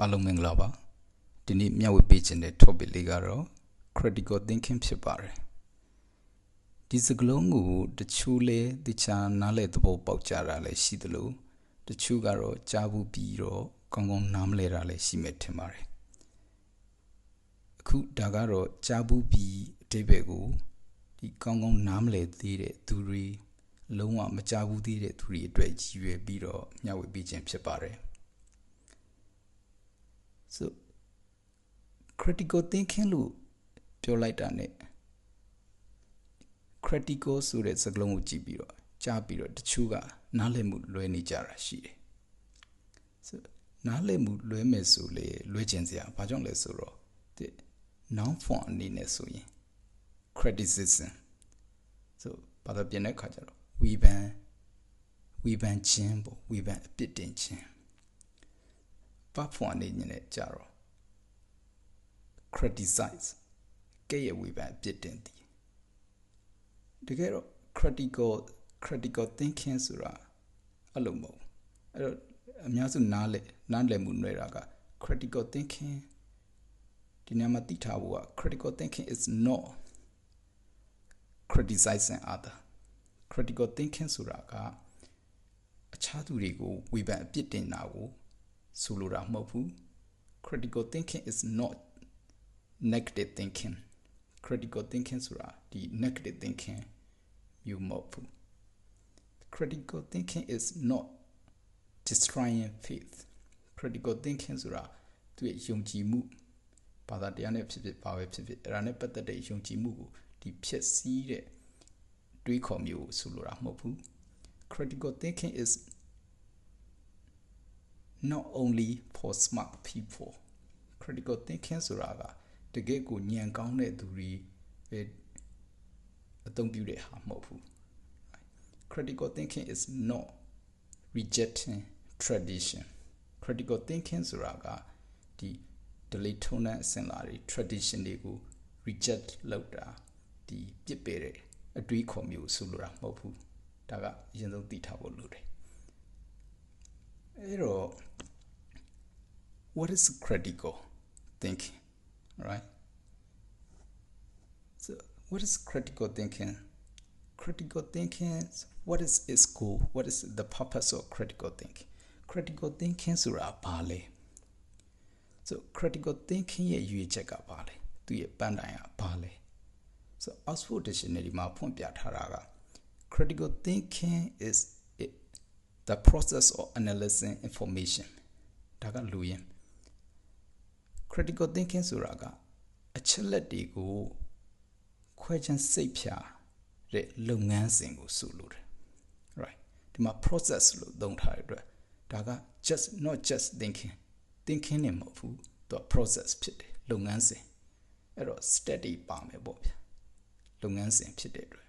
အားလုံးမင်္ဂလာပါဒီနေ့မျှဝေပေးခြင်းတဲ့ topic လေးကတော့ critical thinking ဖြစ်ပါတယ်ဒီစကလုံးကိုတချို့လဲတခြားနားလည်သဘောပေါက်ကြတာလည်းရှိသလိုတချို့ကတော့ကြားဘူးပြီးတော့ကောင်းကောင်းနားမလဲတာလည်းရှိမယ်ထင်ပါတယ်အခုဒါကတော့ကြားဘူးပြီးအတိပ္ပယ်ကိုဒီကောင်းကောင်းနားမလဲသေးတဲ့သူတွေလုံးဝမကြားဘူးသေးတဲ့သူတွေအတွက်ရည်ရွယ်ပြီးတော့မျှဝေပေးခြင်းဖြစ်ပါတယ် so critical thinking လို့ပြောလိုက်တာ ਨੇ critical ဆိုတဲ့စကားလုံးကိုကြည့်ပြီးတော့ကြားပြီးတော့တချို့ကနားလည်မှုလွဲနေကြတာရှိတယ် so နားလည်မှုလွဲမယ်ဆိုလေလွဲကျင်စရာဘာကြောင့်လဲဆိုတော့ဒီ noun form အနေနဲ့ဆိုရင် criticism so ဘာသာပြန်တဲ့ခါကျတော့ဝေဖန်ဝေဖန်ခြင်းပေါ့ဝေဖန်အပြစ်တင်ခြင်း ဘာဖွန်အနေနဲ့ကြတော့ criticize ကဲ့ရဲ့ဝေဖန်အပြစ်တင်သည်တကယ်တော့ critical critical thinking ဆိုတာအဲ့လိုမဟုတ်အဲ့တော့အများစုနားလေနားလည်မှုနွယ်တာက critical thinking ဒီနေရာမှာသိထားဖို့က critical thinking is not criticizing other critical thinking ဆိုတာကအခြားသူတွေကိုဝေဖန်အပြစ်တင်တာကို ဆိုလိုတာမဟုတ်ဘူး critical thinking is not negative thinking critical thinking ဆိုတာဒီ negative thinking မျိုးမဟုတ်ဘူး critical thinking is not destroying faith critical thinking ဆိုတာသူရဲ့ယုံကြည်မှုဘာသာတရားနဲ့ဖြစ်ဖြစ်ဘာပဲဖြစ်ဖြစ်အဲ့ဒါနဲ့ပတ်သက်တဲ့ယုံကြည်မှုကိုဒီဖြစ်စည်းတဲ့တွေးခေါ်မျိုးဆိုလိုတာမဟုတ်ဘူး critical thinking is not only for smart people critical thinking ဆိုတာကတကယ်ကိုဉာဏ်ကောင်းတဲ့သူတွေပဲအသုံးပြုတဲ့ဟာမဟုတ်ဘူး critical thinking is not rejecting tradition critical thinking ဆိုတာကဒီ delay ထုံးတဲ့အစဉ်လာတွေ tradition တွေကို reject လုပ်တာဒီပြစ်ပယ်တဲ့အတွေးခေါ်မျိုးဆိုလိုတာမဟုတ်ဘူးဒါကအရင်ဆုံးသိထားဖို့လိုတယ်အဲ့တော့ what is critical thinking right so what is critical thinking critical thinking what is its goal what is the purpose of critical thinking critical thinking ဆိုတာဘာလဲ so critical thinking ရဲ့ရွေးချက်ကဘာလဲသူရဲ့ပန်းတိုင်ကဘာလဲ so oxford dictionary မှာဖွင့်ပြထားတာက critical thinking is it, the process of analyzing information ဒါကလူရင် critical thinking ဆိုတာကအချက်လက်တွေကိုခွဲခြမ်းစိတ်ဖြာတဲ့လုပ်ငန်းစဉ်ကိုဆိုလိုတယ် right ဒီမှာ process လို့သုံးထားတဲ့အတွက်ဒါက just not just thinking thinking နဲ့မဟုတ်ဘူးသူက process ဖြစ်တယ်လုပ်ငန်းစဉ်အဲ့တော့ study ပါမယ်ပေါ့ဗျာလုပ်ငန်းစဉ်ဖြစ်တဲ့အတွက်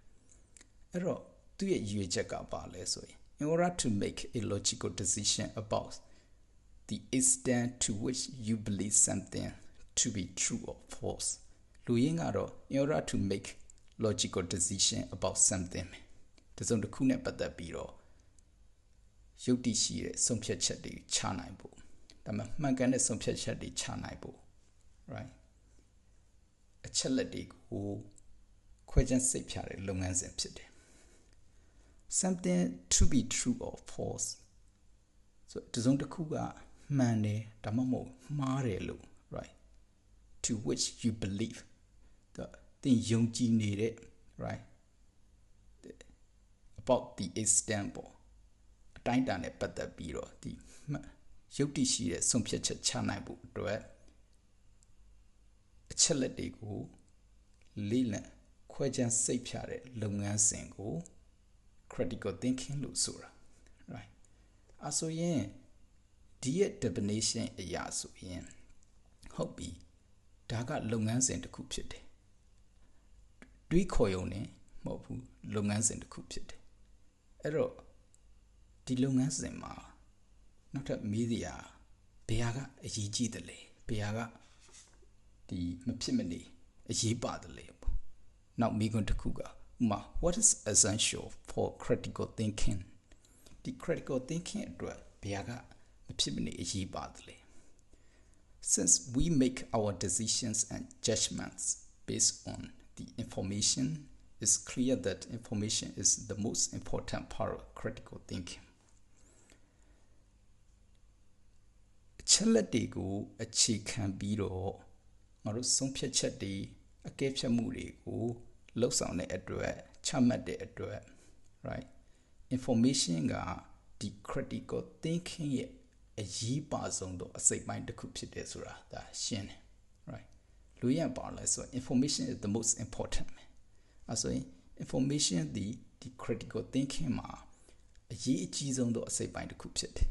အဲ့တော့သူ့ရဲ့ရည်ရွယ်ချက်ကပါလဲဆိုရင် in order to make a logical decision about the extent to which you believe something to be true or false လူရင်းကတော့ in order to make logical decision about something တစုံတစ်ခုနဲ့ပတ်သက်ပြီးတော့ယုတ်တိရှိတဲ့ဆုံးဖြတ်ချက်တွေချနိုင်ဖို့ဒါမှမှန်ကန်တဲ့ဆုံးဖြတ်ချက်တွေချနိုင်ဖို့ right အချက်လက်တွေကိုခွဲခြမ်းစိတ်ဖြာတဲ့လုပ်ငန်းစဉ်ဖြစ်တယ် something to be true or false ဆိုတစုံတစ်ခုက မှန်တယ်ဒါမှမဟုတ်မှားတယ်လို့ right to which you believe သင်ယုံကြည်နေတဲ့ right about the extent ပေါ့အတိုင်းတန်နဲ့ပတ်သက်ပြီးတော့ဒီရုပ်တည်ရှိတဲ့ဆုံးဖြတ်ချက်ချနိုင်ဖို့အတွက်အချက်လက်တွေကိုလေးလံခွဲခြမ်းစိတ်ဖြာတဲ့လုပ်ငန်းစဉ်ကို critical thinking လို့ဆိုတာ right အဆိုရင် ဒီရဲ့ definition အရာဆိုရင်ဟုတ်ပြီဒါကလုပ်ငန်းစဉ်တစ်ခုဖြစ်တယ်တွေးခေါ်ရုံနဲ့မဟုတ်ဘူးလုပ်ငန်းစဉ်တစ်ခုဖြစ်တယ်အဲ့တော့ဒီလုပ်ငန်းစဉ်မှာနောက်ထပ်မေးစရာဘယ်ဟာကအရေးကြီးတယ်လဲဘယ်ဟာကဒီမဖြစ်မနေအရေးပါတယ်လေပေါ့နောက်မိကွန်းတစ်ခုကဥမာ what is essential for critical thinking ဒီ critical thinking အတွက်ဘယ်ဟာကမ ဖြစ်မနေအရေးပါတယ်လေ since we make our decisions and judgments based on the information, it's clear that information is the most important part of critical thinking. အချက်လက်တွေကိုအခြေခံပြီးတော့ငါတို့ဆုံးဖြတ်ချက်တွေအကဲဖြတ်မှုတွေကိုလှုပ်ဆောင်တဲ့အတွက်ချမှတ်တဲ့အတွက် right information ကဒီ critical thinking ရဲ့ အရေးပါဆုံးသောအစိတ်ပိုင်းတစ်ခုဖြစ်တယ်ဆိုတာဒါရှင်းတယ် right လူရပါလဲဆို information is the most important အဲဆိုရင် information ဒီဒီ critical thinking မှာအရေးအကြီးဆုံးသောအစိတ်ပိုင်းတစ်ခုဖြစ်တယ်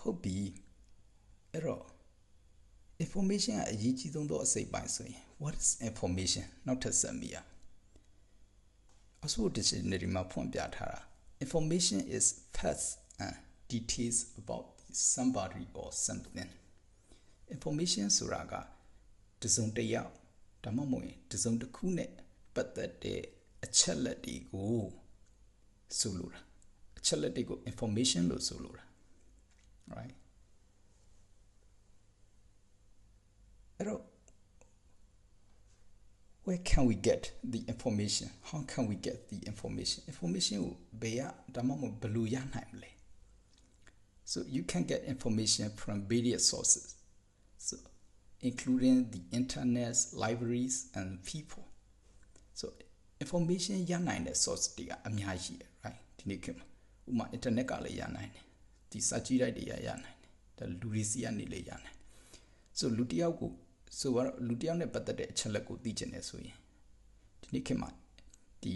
ဟုတ်ပြီအဲ့တော့ information ကအရေးကြီးဆုံးသောအစိတ်ပိုင်းဆိုရင် what is information နောက်ထပ်ဆက်မိရအဆို dictionary မှာဖွင့်ပြထားတာ information is facts and details about somebody or something information ဆိုတာကတစုံတစ်ယောက်ဒါမှမဟုတ်တစုံတစ်ခုနဲ့ပတ်သက်တဲ့အချက်လက်တွေကိုဆိုလိုတာအချက်လက်တွေကို information လို့ဆိုလိုတာ right အဲ့တော့ where can we get the information how can we get the information information ကိုဘယ်ရဒါမှမဟုတ်ဘယ်လိုရနိုင်မလဲ So you can get information from various sources so including the internet libraries and people so information ရနိုင်တဲ့ source တွေကအများကြီးရ right ဒီနေ့ခေတ်မှာဥပမာ internet ကလည်းရနိုင်တယ်ဒီစာကြည့်လိုက်တွေရရနိုင်တယ်ဒါလူတွေစီကနေလည်းရနိုင်တယ် so လူတစ်ယောက်ကိုဆိုတော့လူတစ်ယောက်နဲ့ပတ်သက်တဲ့အချက်လက်ကိုသိချင်တယ်ဆိုရင်ဒီနေ့ခေတ်မှာဒီ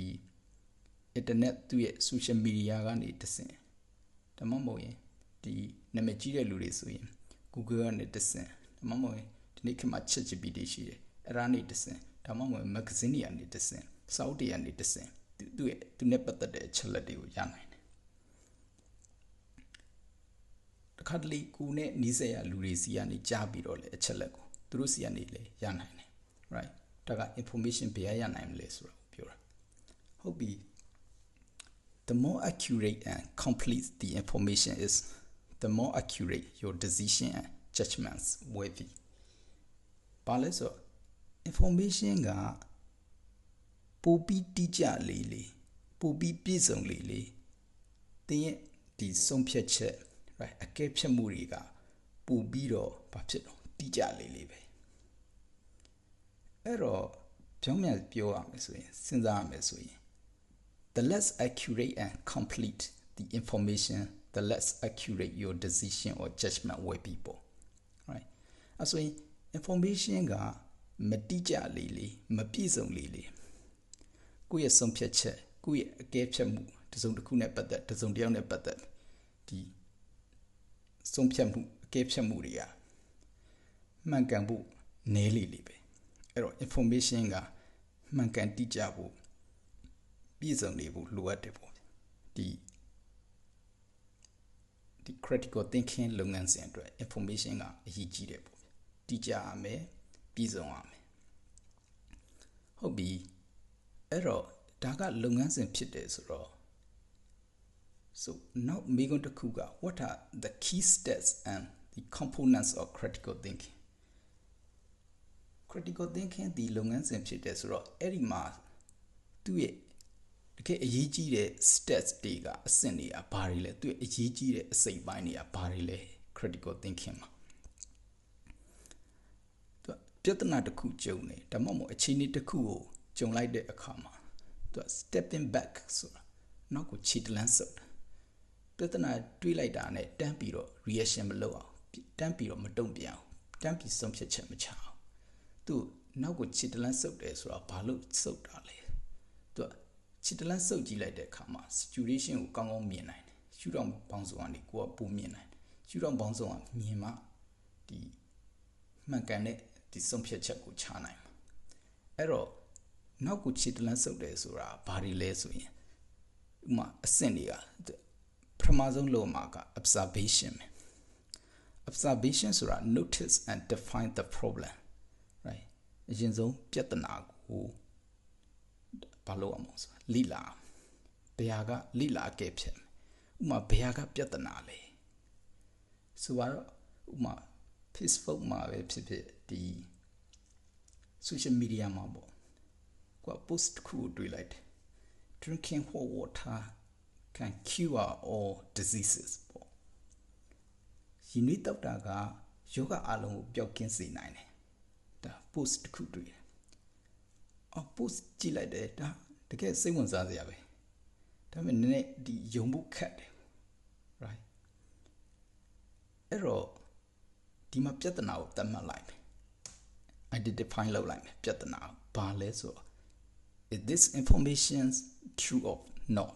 internet သူ့ရဲ့ social media ကနေတဆင့်ဒါမှမဟုတ်ရင် ဒီနာမည်ကြီးတဲ့လူတွေဆိုရင် Google ကနေတဆင့်ဒါမှမဟုတ်ရင်ဒီနေ့ခေတ်မှာ ChatGPT ရှိတယ်အဲ့ဒါနေတဆင့်ဒါမှမဟုတ် magazine တွေကနေတဆင့်စာအုပ်တွေကနေတဆင့်သူ့ရဲ့သူနဲ့ပတ်သက်တဲ့အချက်လက်တွေကိုရနိုင်တယ်တခါတလေကိုနဲ့နီးစပ်ရလူတွေစီကနေကြားပြီးတော့လေအချက်လက်ကိုသူတို့စီကနေလေရနိုင်တယ် right ဒါက information ဘယ်ရနိုင်မလဲဆိုတော့ပြောတာဟုတ်ပြီ the more accurate and complete the information is the more accurate your decision and judgments will be ဘာလဲဆို information ကပိုပြီးတိကျလေးလေးပိုပြီးပြည့်စုံလေးလေးတင်းရဲ့ဒီဆုံးဖြတ်ချက် right အကဲဖြတ်မှုတွေကပိုပြီးတော့ဘာဖြစ်တော့တိကျလေးလေးပဲအဲ့တော့ပြောင်းပြန်ပြောရမယ်ဆိုရင်စဉ်းစားရမယ်ဆိုရင် the less accurate and complete the information the less accurate your decision or judgment will be ပေါ့ right အဲ့ဆိုရင် information ကမတိကျလေးလေးမပြည့်စုံလေးလေးကိုယ့်ရဲ့ဆုံးဖြတ်ချက်ကိုယ့်ရဲ့အကဲဖြတ်မှုတစုံတစ်ခုနဲ့ပတ်သက်တစုံတစ်ယောက်နဲ့ပတ်သက်ဒီဆုံးဖြတ်မှုအကဲဖြတ်မှုတွေကမှန်ကန်ဖို့နည်းလေလေပဲအဲ့တော့ information ကမှန်ကန်တိကျဖို့ပြည့်စုံနေဖို့လိုအပ်တယ်ပေါ့ဒီ ဒီ critical thinking လုပ်ငန်းစဉ်အတွက် information ကအရေးကြီးတယ်ပေါ့တိကျရမယ်ပြည့်စုံရမယ်ဟုတ်ပြီအဲ့တော့ဒါကလုပ်ငန်းစဉ်ဖြစ်တယ်ဆိုတော့ so now မိကွန်းတစ်ခုက what are the key steps and the components of critical thinking critical thinking ဒီလုပ်ငန်းစဉ်ဖြစ်တယ်ဆိုတော့အဲ့ဒီမှာသူ့ရဲ့ တကယ်အရေးကြီးတဲ့ steps တွေကအဆင့်တွေကဘာတွေလဲသူ့ရဲ့အရေးကြီးတဲ့အစိတ်ပိုင်းတွေကဘာတွေလဲ critical thinking မှာသူပြဿနာတစ်ခုကြုံနေဒါမှမဟုတ်အခြေအနေတစ်ခုကိုကြုံလိုက်တဲ့အခါမှာသူ stepping back ဆိုတာနောက်ကိုခြေတလန်းဆုပ်တာပြဿနာတွေးလိုက်တာနဲ့တန်းပြီးတော့ reaction မလုပ်အောင်တန်းပြီးတော့မတုံ့ပြန်အောင်တန်းပြီးဆုံးဖြတ်ချက်မချအောင်သူနောက်ကိုခြေတလန်းဆုပ်တယ်ဆိုတာဘာလို့ဆုပ်တာလဲသူ ခြေတလန်းဆုပ်ကြည့်လိုက်တဲ့အခါမှာ situation ကိုကောင်းကောင်းမြင်နိုင်တယ်ရှုထောင့်ဘောင်းဆောင်ကနေကိုကပုံမြင်နိုင်တယ်ရှုထောင့်ဘောင်းဆောင်ကမြင်မှဒီမှန်ကန်တဲ့ဒီဆုံးဖြတ်ချက်ကိုချနိုင်မှာအဲ့တော့နောက်ကိုခြေတလန်းဆုပ်တယ်ဆိုတာဘာတွေလဲဆိုရင်ဥမာအဆင့်တွေကပထမဆုံးလို့မှာက observation ပဲ observation ဆိုတာ notice and define the problem right အရင်ဆုံးပြဿနာကို ဘာလို့အောင်ဆိုလိလာဘယ်ဟာကလိလာခဲ့ဖြစ်ဥမာဘယ်ဟာကပြဿနာလဲဆိုတော့ဥပမာ Facebook မှာပဲဖြစ်ဖြစ်ဒီ social media မှာပေါ့ကိုက post တစ်ခုကိုတွေ့လိုက်တယ် drinking hot water can cure all diseases ပေါ့ရင်းနှီးတောက်တာကယောဂအလုံးကိုပျောက်ကင်းစေနိုင်တယ်ဒါ post တစ်ခုတွေ့တယ် အော် post ကြည့်လိုက်တယ်ဒါတကယ်စိတ်ဝင်စားစရာပဲဒါပေမဲ့နည်းနည်းဒီယုံဖို့ခက်တယ် right အဲ့တော့ဒီမှာပြဿနာကိုသတ်မှတ်လိုက်မယ် identify လုပ်လိုက်မယ်ပြဿနာဘာလဲဆိုတော့ is this information true or not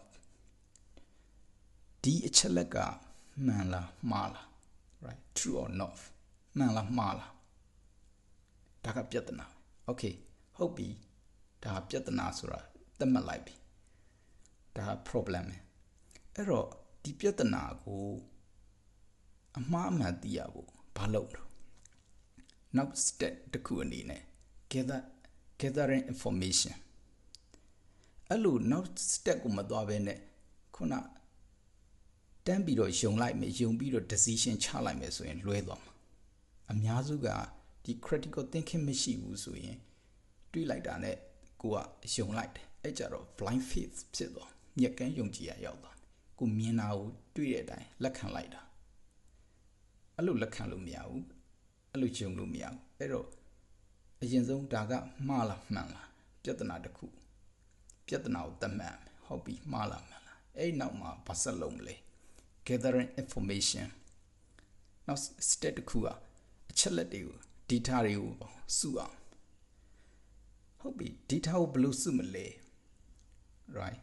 ဒီအချက်လက်ကမှန်လားမှားလား right true or not မှန်လားမှားလားဒါကပြဿနာ okay ဟုတ်ပြီ ဒါပြဿနာဆိုတာသတ်မှတ်လိုက်ပြီဒါ problem ပဲအဲ့တော့ဒီပြဿနာကိုအမှားအမှန်သိရဖို့ဘာလုပ်လို့နောက် step တစ်ခုအနေနဲ့ gather gathering information အဲ့လိုနောက် step ကိုမသွားဘဲနဲ့ခုနတန်းပြီးတော့ယုံလိုက်မယ်ယုံပြီးတော့ decision ချလိုက်မယ်ဆိုရင်လွဲသွားမှာအများစုကဒီ critical thinking မရှိဘူးဆိုရင်တွေးလိုက်တာနဲ့ ကိုကယုံလိုက်တယ်အဲ့ကြတော့ blind faith ဖြစ်သွားမြက်ကန်းယုံကြည်ရရောက်သွားကိုမြင်တာကိုတွေးတဲ့အတိုင်းလက်ခံလိုက်တာအဲ့လိုလက်ခံလို့မရဘူးအဲ့လိုယုံလို့မရဘူးအဲ့တော့အရင်ဆုံးဒါကမှားလားမှန်လားပြဿနာတစ်ခုပြဿနာကိုသတ်မှတ်ဟုတ်ပြီမှားလားမှန်လားအဲ့နောက်မှာဘာဆက်လုပ်မလဲ gathering information နောက် step တစ်ခုကအချက်လက်တွေကို data တွေကိုစုအောင် ဟုတ်ပြီ data ကိုဘယ်လိုစုမလဲ right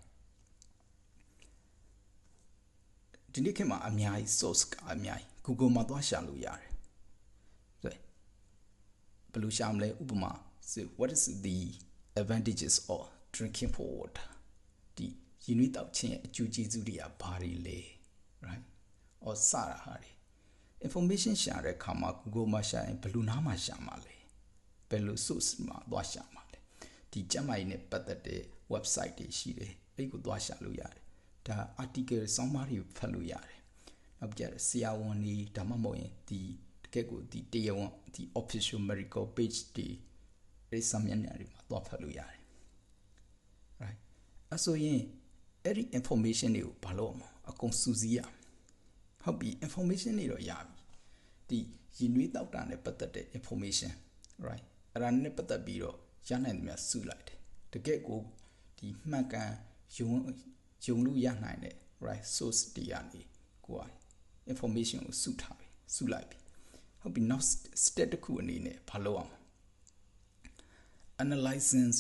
ဒီနေ့ခေတ်မှာအများကြီး source ကအများကြီး Google မှာသွားရှာလို့ရတယ်ဆိုဘယ်လိုရှာမလဲဥပမာ so what is the advantages of drinking for water ဒီရင်းနှီးတောက်ခြင်းရဲ့အကျိုးကျေးဇူးတွေကဘာတွေလဲ right or စတာဟာတွေ information ရှာတဲ့အခါမှာ Google မှာရှာရင်ဘယ်လိုနားမှာရှာမှာလဲဘယ်လို source မှာသွားရှာမှာလဲ ဒီကျမကြီးနဲ့ပတ်သက်တဲ့ website တွေရှိတယ်အဲ့ကိုသွားရှာလို့ရတယ်ဒါ article စောင်းပါးတွေဖတ်လို့ရတယ်နောက်ပြဆရာဝန်တွေဒါမှမဟုတ်ရင်ဒီတကယ့်ကိုဒီတရားဝန်ဒီ official medical page တွေအဲ့စာမျက်နှာတွေမှာသွားဖတ်လို့ရတယ် right အဆိုရင်အဲ့ဒီ information တွေကိုဘာလို့အောင်အကုန်စူးစီးရဟုတ်ပြီ information တွေတော့ရပြီဒီရည်နွေးတောက်တာနဲ့ပတ်သက်တဲ့ information right အဲ့ဒါနဲ့ပတ်သက်ပြီးတော့ ရနိုင်တယ်များစုလိုက်တယ်တကယ့်ကိုဒီမှန်ကန်ယုံယုံလို့ရနိုင်တဲ့ right source တွေကနေကိုက information ကိုစုထားပြီစုလိုက်ပြီဟုတ်ပြီ now step တစ်ခုအနေနဲ့ဘာလုပ်အောင် analyzing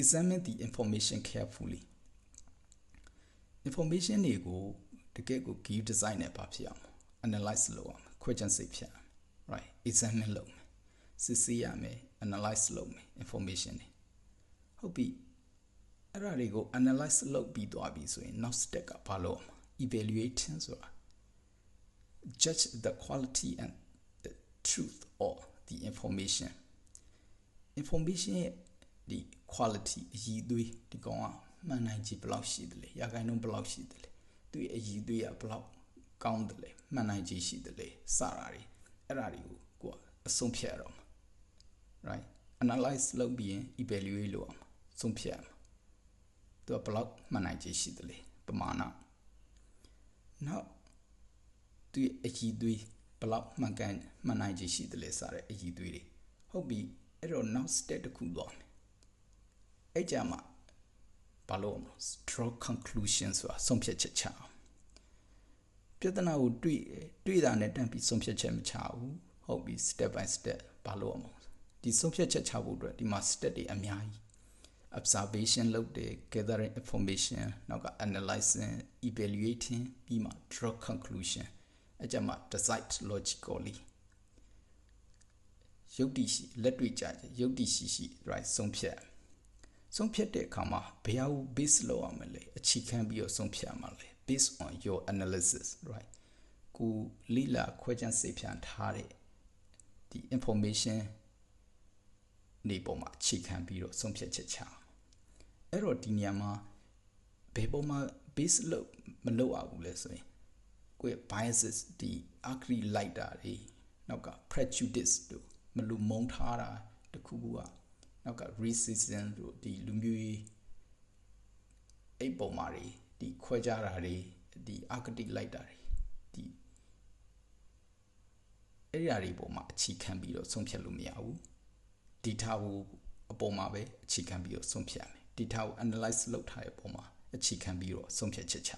examine the information carefully information တွေကိုတကယ့်ကို give design နဲ့ပါဖြစ်အောင် analyze လုပ်အောင် question စိတ်ဖြတ် right examine လုပ်မယ်စစ်ဆေးရမယ် analyze လုပ်မယ် information တွေဟုတ်ပြီအဲ့ဒါတွေကို analyze လုပ်ပြီးသွားပြီဆိုရင် next step ကဘာလို့ evaluating ဆိုတာ judge the quality and the truth of the information information ရဲ့ဒီ quality အည်သွေးဒီကောင်ကမှန်နိုင်ခြေဘယ်လောက်ရှိသလဲရာခိုင်နှုန်းဘယ်လောက်ရှိသလဲသူ့ရဲ့အည်သွေးကဘယ်လောက်ကောင်းတယ်လဲမှန်နိုင်ခြေရှိတယ်လဲစတာတွေအဲ့ဒါတွေကိုကိုကအဆုံးဖြတ်ရတော့မှာ right analyze လုပ်ပြီးရင် evaluate လုပ်အောင်ဆုံးဖြတ်ရမှာသူကဘယ်လောက်မှန်နိုင်ခြေရှိတယ်လဲပမာဏနောက်သူ့ရဲ့အည်သွေးဘယ်လောက်မှန်ကန်မှန်နိုင်ခြေရှိတယ်လဲစတဲ့အည်သွေးတွေဟုတ်ပြီအဲ့တော့ now step တစ်ခုသွားမယ်အဲ့ကြမှာဘာလို့မလဲ draw conclusion ဆိုတာဆုံးဖြတ်ချက်ချအောင်ပြဿနာကိုတွေ့တွေ့တာနဲ့တန့်ပြီးဆုံးဖြတ်ချက်မချဘူးဟုတ်ပြီ step by step ဘာလို့မလဲ ဒီဆုံးဖြတ်ချက်ချဖို့အတွက်ဒီမှာ step တွေအများကြီး observation လုပ်တယ် gathering information နောက်က analyzing evaluating ပြီးမှ draw conclusion အကြမှာ decide logically ရုပ်တည်ရှိလက်တွေ့ကြရုပ်တည်ရှိရှိ right ဆုံးဖြတ်ဆုံးဖြတ်တဲ့အခါမှာဘယ်ဟာကို base လုပ်ရမလဲအခြေခံပြီးတော့ဆုံးဖြတ်မှာလဲ based on your analysis right ကိုလိလာခွဲခြမ်းစိတ်ဖြန့်ထားတဲ့ဒီ information နေပေါ်မှာအခြေခံပြီးတော့ဆုံးဖြတ်ချက်ချအဲ့တော့ဒီနေရာမှာဘယ်ပေါ်မှာ base လုပ်မလုပ်ရဘူးလဲဆိုရင်ကိုယ့်ရဲ့ biases ဒီ agree လိုက်တာတွေနောက်က prejudice တို့မလူမုန်းထားတာတခုခုကနောက်က racism တို့ဒီလူမျိုးရေးအိပ်ပုံမှာတွေဒီခွဲခြားတာတွေဒီ archetype လိုက်တာတွေဒီအဲ့ဒီအရာတွေပုံမှာအခြေခံပြီးတော့ဆုံးဖြတ်လို့မရဘူး ဒီထားကိုအပေါ်မှာပဲအခြေခံပြီးတော့ဆုံးဖြတ်ရမယ်ဒီထားကို analyze လုပ်ထားတဲ့ပုံမှာအခြေခံပြီးတော့ဆုံးဖြတ်ချက်ချ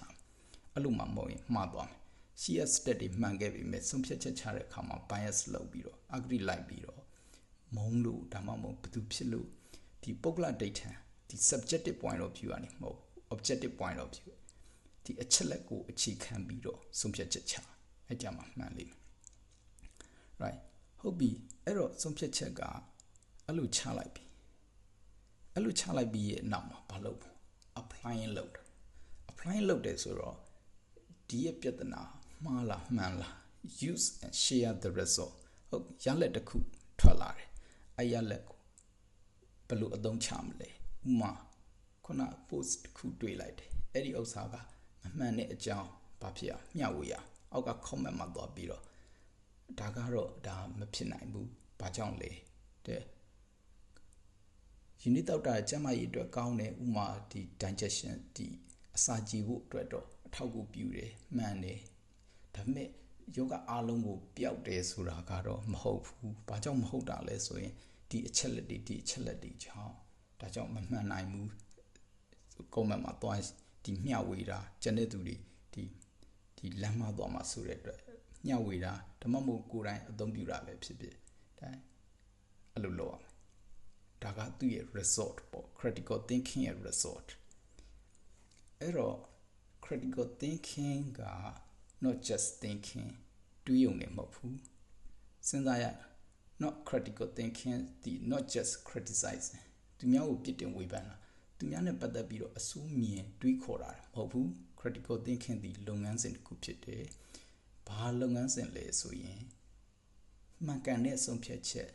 အဲ့လိုမှမဟုတ်ရင်မှားသွားမယ် CS stat တွေမှန်ခဲ့ပြီမဲ့ဆုံးဖြတ်ချက်ချတဲ့အခါမှာ bias လုပ်ပြီးတော့ agree လိုက်ပြီးတော့မုံလို့ဒါမှမဟုတ်ဘယ်သူဖြစ်လို့ဒီပုဂ္ဂလဒိဋ္ဌံဒီ subjective point of view ကနေမဟုတ် objective point of view ဒီအချက်လက်ကိုအခြေခံပြီးတော့ဆုံးဖြတ်ချက်ချအဲ့ကြမှာမှန်လိမ့်မယ် right ဟုတ်ပြီအဲ့တော့ဆုံးဖြတ်ချက်က အဲ့လိုချလိုက်ပြီအဲ့လိုချလိုက်ပြီးရဲ့နောက်မှာဘာလုပ် applying လုပ်တယ် applying လုပ်တယ်ဆိုတော့ဒီရဲ့ပြဿနာမှားလားမှန်လား use and share the result ဟုတ်ရလက်တစ်ခုထွက်လာတယ်အဲ့ရလက်ကိုဘယ်လိုအသုံးချမလဲဥမာခုန post တစ်ခုတွေ့လိုက်တယ်အဲ့ဒီဥစ္စာကမမှန်တဲ့အကြောင်းဘာဖြစ်အောင်မျှဝေရအောက်က comment မှာသွားပြီးတော့ဒါကတော့ဒါမဖြစ်နိုင်ဘူးဘာကြောင့်လဲတဲ့ ယူနစ်တောက်တာကျမကြီးအတွက်ကောင်းတယ်ဥမာဒီ digestion ဒီအစာကြည်ဖို့အတွက်တော့အထောက်အကူပြုတယ်မှန်တယ်ဒါပေမဲ့ယောဂအားလုံးကိုပျောက်တယ်ဆိုတာကတော့မဟုတ်ဘူး။ဘာကြောင့်မဟုတ်တာလဲဆိုရင်ဒီအချက်လက်တွေဒီအချက်လက်တွေကြောင့်ဒါကြောင့်မမှန်နိုင်ဘူး။ကုန်းမမှာသွားဒီမျှဝေတာကျန်တဲ့သူတွေဒီဒီလမ်းမသွားမှာဆိုတဲ့အတွက်မျှဝေတာဓမ္မမို့ကိုယ်တိုင်အသုံးပြုတာပဲဖြစ်ဖြစ်ဒါအဲ့လိုလုပ်ရမယ်။ ဒါကသူ့ရဲ့ resort ပေါ့ critical thinking ရဲ့ resort အဲ့တော့ critical thinking က not just thinking တွေးရုံနဲ့မဟုတ်ဘူးစဉ်းစားရ not critical thinking ဒီ not just criticizing သူများကိုပြစ်တင်ဝေဖန်တာသူများနဲ့ပတ်သက်ပြီးတော့အစိုးမြင်တွေးခေါ်တာမဟုတ်ဘူး critical thinking ဒီလုပ်ငန်းစဉ်တစ်ခုဖြစ်တယ်ဘာလုပ်ငန်းစဉ်လဲဆိုရင်မှန်ကန်တဲ့ဆုံးဖြတ်ချက်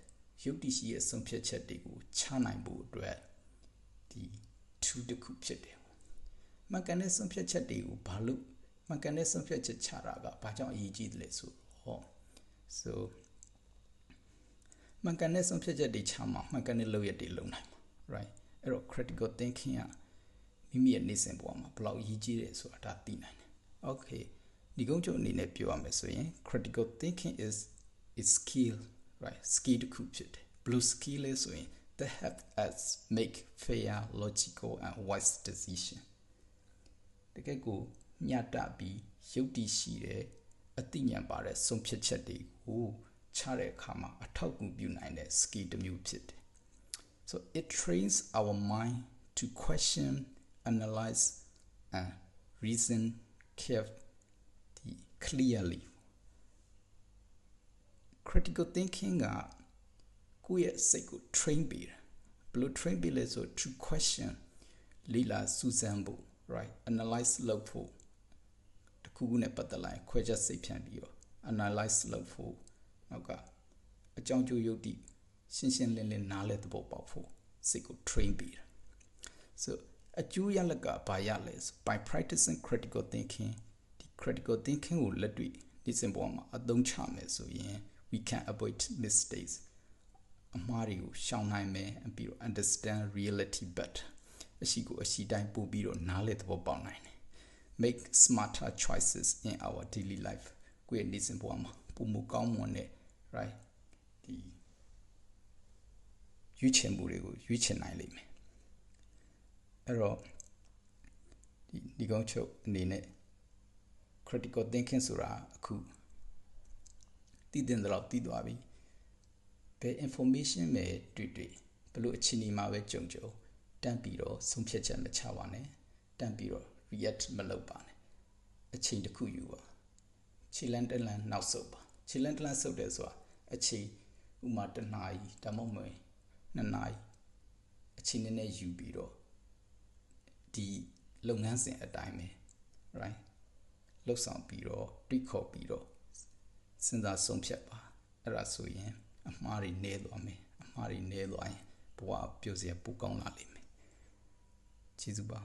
ရုပ်တည်ရှိရဲ့ဆုံးဖြတ်ချက်တွေကိုချနိုင်ဖို့အတွက်ဒီ tool တစ်ခုဖြစ်တယ်မှန်ကန်တဲ့ဆုံးဖြတ်ချက်တွေကိုဘာလို့မှန်ကန်တဲ့ဆုံးဖြတ်ချက်ချတာကဘာကြောင့်အရေးကြီးတယ်လဲဆိုဟော so မှန်ကန်တဲ့ဆုံးဖြတ်ချက်တွေချမှာမှန်ကန်တဲ့လုပ်ရတွေလုပ်နိုင်မှာ right အဲ့တော့ critical thinking ကမိမိရဲ့နေစဉ်ဘဝမှာဘယ်လောက်အရေးကြီးတယ်ဆိုတာဒါသိနိုင်တယ် okay ဒီကုန်းချုပ်အနေနဲ့ပြောရမယ်ဆိုရင် critical thinking is a skill right skill တစ်ခုဖြစ်တယ် blue skill လဲဆိုရင် that help us make fair logical and wise decision တကယ်ကိုမျှတပြီးရုပ်တည်ရှိတဲ့အသိဉာဏ်ပါတဲ့ဆုံးဖြတ်ချက်တွေကိုချတဲ့အခါမှာအထောက်အကူပြုနိုင်တဲ့ skill တစ်မျိုးဖြစ်တယ် so it trains our mind to question analyze and reason carefully clearly critical thinking ကကိုယ့်ရဲ့စိတ်ကို train ပေးတယ်ဘယ်လို train ပေးလဲဆို to question လေ့လာစူးစမ်းဖို့ right analyze လုပ်ဖို့ခုခုနဲ့ပတ်သက်လာရင်ခွဲခြားစိတ်ဖြန့်ပြီးတော့ analyze လုပ်ဖို့နောက်က အကြောင်းကျိုးယုတ်တိရှင်းရှင်းလင်းလင်းနားလည်သဘောပေါက်ဖို့စိတ်ကို train ပြီးတာ so အကျိုးရလကဘာရလဲ by practicing critical thinking ဒီ critical thinking ကိုလက်တွေ့ဒီစင်ပေါ်မှာအသုံးချမယ်ဆိုရင် we can avoid mistakes အမှားတွေကိုရှောင်နိုင်မယ်ပြီးတော့ understand reality better အရှိကိုအရှိတိုင်းပို့ပြီးတော့နားလည်သဘောပေါက်နိုင်တယ် make smarter choices in our daily life ကိုယ့်ရဲ့နေ့စဉ်ဘဝမှာပုံမကောင်းမွန်တဲ့ right ဒီရွေးချယ်မှုတွေကိုရွေးချယ်နိုင်လိမ့်မယ်အဲ့တော့ဒီဒီကောင်းချုပ်အနေနဲ့ critical thinking ဆိုတာအခု တည်တင်တော့တည်သွားပြီဘယ် information ပဲတွေ့တွေ့ဘလို့အခြေအနေမှာပဲကြုံကြုံတန့်ပြီးတော့ဆုံးဖြတ်ချက်မချပါနဲ့တန့်ပြီးတော့ react မလုပ်ပါနဲ့အချိန်တစ်ခုယူပါခြေလန်းတလန်းနောက်ဆုတ်ပါခြေလန်းတလန်းဆုတ်တယ်ဆိုတာအချိန်ဥမာတနာရီဒါမှမဟုတ်နှစ်နာရီအချိန်နည်းနည်းယူပြီးတော့ဒီလုပ်ငန်းစဉ်အတိုင်းပဲ right လှုပ်ဆောင်ပြီးတော့တွေးခေါ်ပြီးတော့ စဉ်းစားဆုံးဖြတ်ပါအဲ့ဒါဆိုရင်အမှားတွေနည်းသွားမယ်အမှားတွေနည်းသွားရင်ဘဝပြုစရာပိုကောင်းလာလိမ့်မယ်ကျေးဇူးပါ